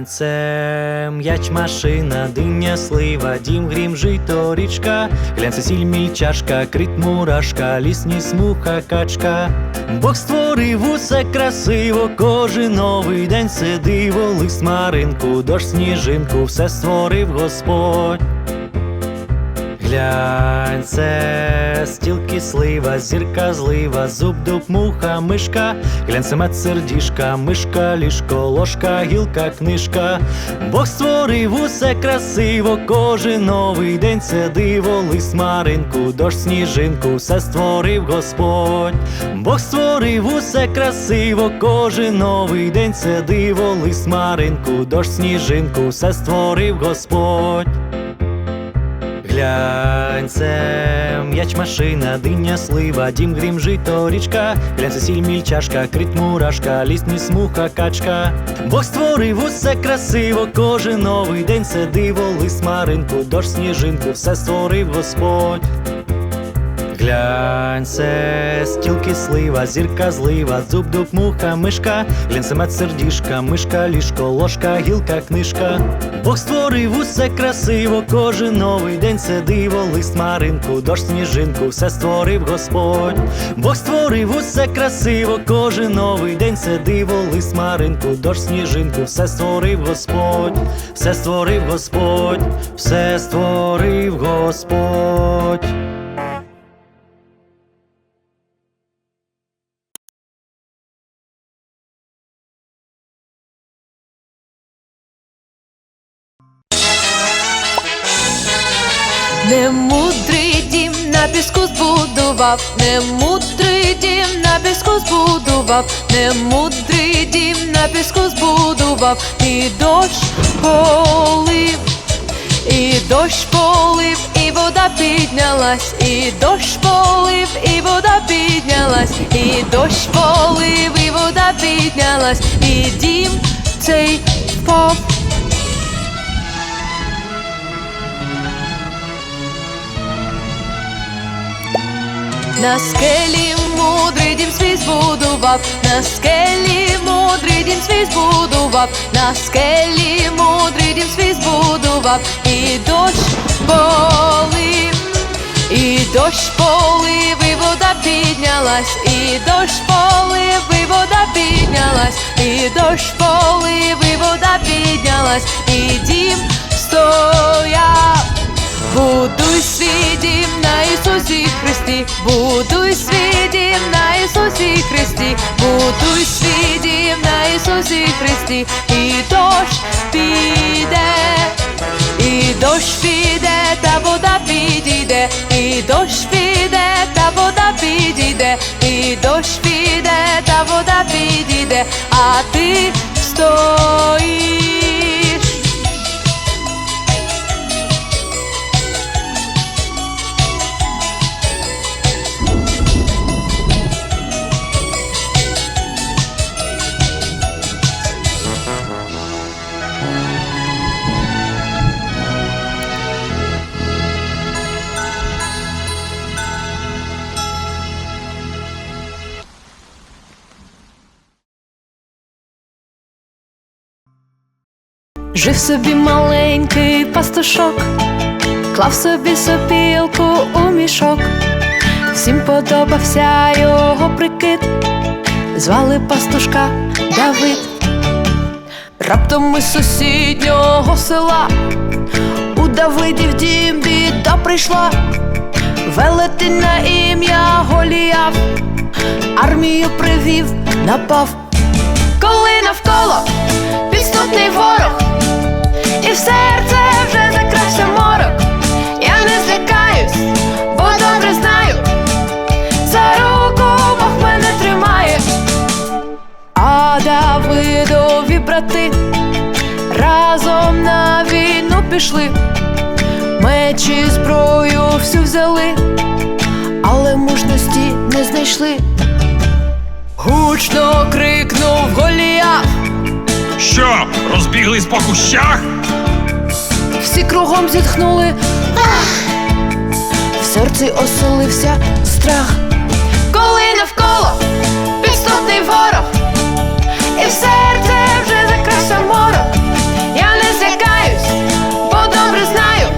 Глянцем м'яч машина, диня слива, дім грім, жито, річка, глянце сіль мільчашка, крит мурашка, лісні смуха, качка. Бог створив усе красиво, кожен новий день це диво, лист маринку, дощ сніжинку, все створив Господь. Глянь, це стіл кислива, зірка злива, зуб дуб, муха, мишка, глянь, це мед сердішка, мишка, ліжко, ложка, гілка, книжка. Бог створив усе красиво, кожен новий день це диво, лист маринку, дощ сніжинку, все створив Господь. Бог створив усе красиво, кожен новий день це диво, лист маринку, дощ сніжинку, все створив Господь. Глянь, це машина, диня слива, дім грім, жито, річка, глянь, сіль мільчашка, крит мурашка, лісні смуха, качка. Бог створив усе красиво, кожен новий день це диво, лис маринку, дощ сніжинку, все створив Господь. Глянь, це стіл кислива, зірка злива, зуб дуб, муха, мишка, глянь, це мед сердішка, мишка, ліжко, ложка, гілка, книжка. Бог створив усе красиво, кожен новий день це диво, лист маринку, дощ сніжинку, все створив Господь. Бог створив усе красиво, кожен новий день це диво, лист маринку, дощ сніжинку, все створив Господь, все створив Господь, все створив Господь. Не мудрий дім на піску збудував, не мудрий дім на піску збудував, не мудрий дім на піску збудував, і дощ полив, і дощ полив, і вода піднялась, і дощ полив, і вода піднялась, і дощ полив, і вода піднялась, і дім цей впав. На скелі мудрий дім свій збудував, на скелі мудрий дім свій збудував, на скелі мудрий дім свій збудував, і дощ полив, і дощ полив, і вода піднялась, і дощ полив, і вода піднялась, і дощ полив, і вода піднялась, і дім стояв. Будуй свій дім на Ісусі Христі, будуй свій дім на Ісусі Христі, будуй свій дім на Ісусі Христі, і дощ піде, і дощ піде, та вода підійде, і дощ піде, та вода підійде, і дощ піде, та вода підійде, а ти стоїш. Жив собі маленький пастушок, клав собі сопілку у мішок, всім подобався його прикид, звали пастушка Давид. Раптом із сусіднього села у Давидів дім біда прийшла, велети на ім'я Голіяв, армію привів, напав, коли навколо підступний ворог, і в серце вже закрався морок. Я не злякаюсь, бо добре знаю, за руку Бог мене тримає. А Давидові брати разом на війну пішли, мечі зброю всю взяли, але мужності не знайшли. Гучно крикнув Голіаф, що, розбіглись по кущах? Всі кругом зітхнули. Ах! В серці оселився страх. Коли навколо підступний ворог, і в серце вже закрався морок. Я не злякаюсь, бо добре знаю.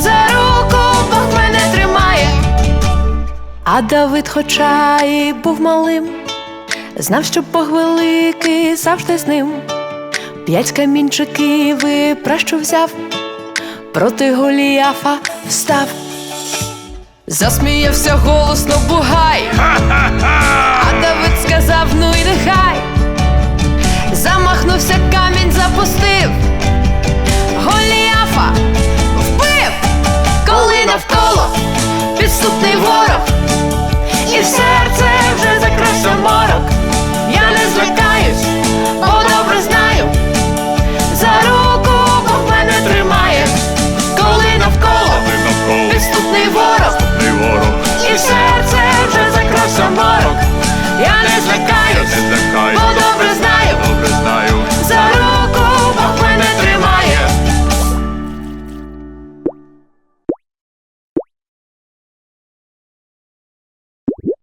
За руку Бог мене тримає. А Давид, хоча і був малим знав, що Бог великий завжди з ним. П'ять камінчиків і пращу взяв, проти Голіафа встав. Засміявся голосно бугай, а Давид сказав: ну і нехай. Замахнувся камінь, запустив. voice.